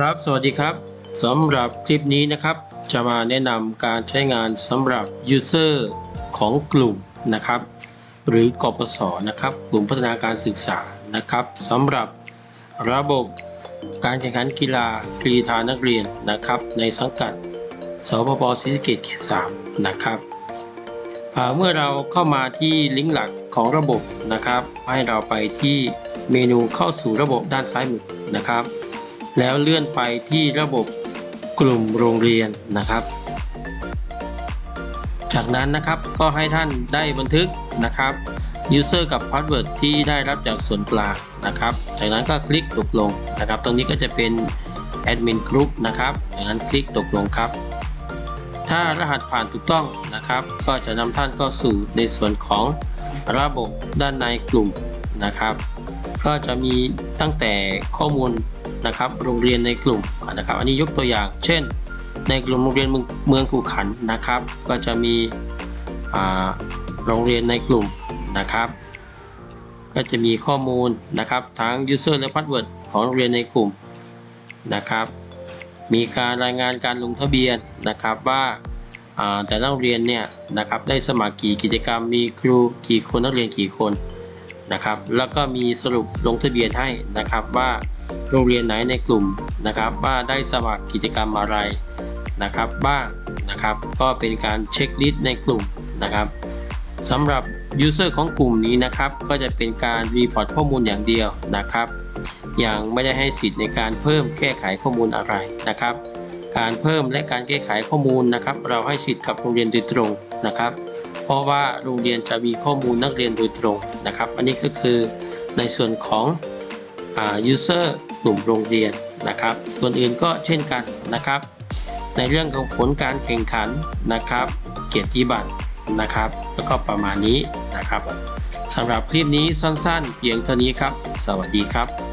ครับ สวัสดีครับสำหรับคลิปนี้นะครับ จะมาแนะนำการใช้งานสำหรับ User ของกลุ่มนะครับ หรือกปศนะครับกลุ่มพัฒนาการศึกษานะครับสำหรับระบบการแข่งขันกีฬากรีฑานักเรียนนะครับ ในสังกัดสปปศรีสะเกษเขต3นะครับอ่าเมื่อเราเข้ามาที่ลิงก์หลักของระบบนะครับ ให้เราไปที่เมนูเข้าสู่ระบบด้านซ้ายมือนะครับ แล้วเลื่อนไปที่ระบบกลุ่มโรงเรียนนะครับ จากนั้นนะครับก็ให้ท่านได้บันทึกนะครับ user กับ password ที่ได้รับจากส่วนกลางนะครับ จากนั้นก็คลิกตกลงนะครับ ตรงนี้ก็จะเป็น admin group นะครับจากนั้นคลิกตกลงครับ ถ้ารหัสผ่านถูกต้องนะครับ ก็จะนำท่านเข้าสู่ในส่วนของระบบด้านในกลุ่มนะครับ ก็จะมีตั้งแต่ข้อมูล นะครับโรงเรียนในกลุ่มนะครับ อันนี้ยกตัวอย่าง เช่น ในกลุ่มโรงเรียนเมืองขู่ขันนะครับ ก็จะมีโรงเรียนในกลุ่มนะครับ ก็จะมีข้อมูลนะครับทั้ง user และ password ของโรงเรียนในกลุ่มนะครับ มีการรายงานการลงทะเบียนนะครับว่าอ่าแต่ละโรงเรียนเนี่ยนะครับได้สมัครกี่กิจกรรมมีครูกี่คนนักเรียนกี่คนนะครับ แล้วก็มีสรุปลงทะเบียนให้นะครับว่า โรงเรียนไหนในกลุ่มนะครับว่าได้สมัครกิจกรรมอะไรนะครับบ้างนะครับ ก็เป็นการเช็คลิสต์ในกลุ่มนะครับสำหรับ User ของกลุ่มนี้นะครับ ก็จะเป็นการรีพอร์ตข้อมูลอย่างเดียวนะครับยังไม่ได้ให้สิทธิ์ในการเพิ่มแก้ไขข้อมูลอะไรนะครับ การเพิ่มและการแก้ไขข้อมูลนะครับ เราให้สิทธิ์กับโรงเรียนโดยตรงนะครับ เพราะว่าโรงเรียนจะมีข้อมูลนักเรียนโดยตรงนะครับ อันนี้ก็คือในส่วนของ อ่า user กลุ่มโรงเรียนนะครับ ส่วนอื่นก็เช่นกันนะครับ ในเรื่องของผลการแข่งขันนะครับ เกียรติบัตรนะครับ แล้วก็ประมาณนี้นะครับสำหรับคลิปนี้สั้นๆ เพียงเท่านี้ครับ สวัสดีครับ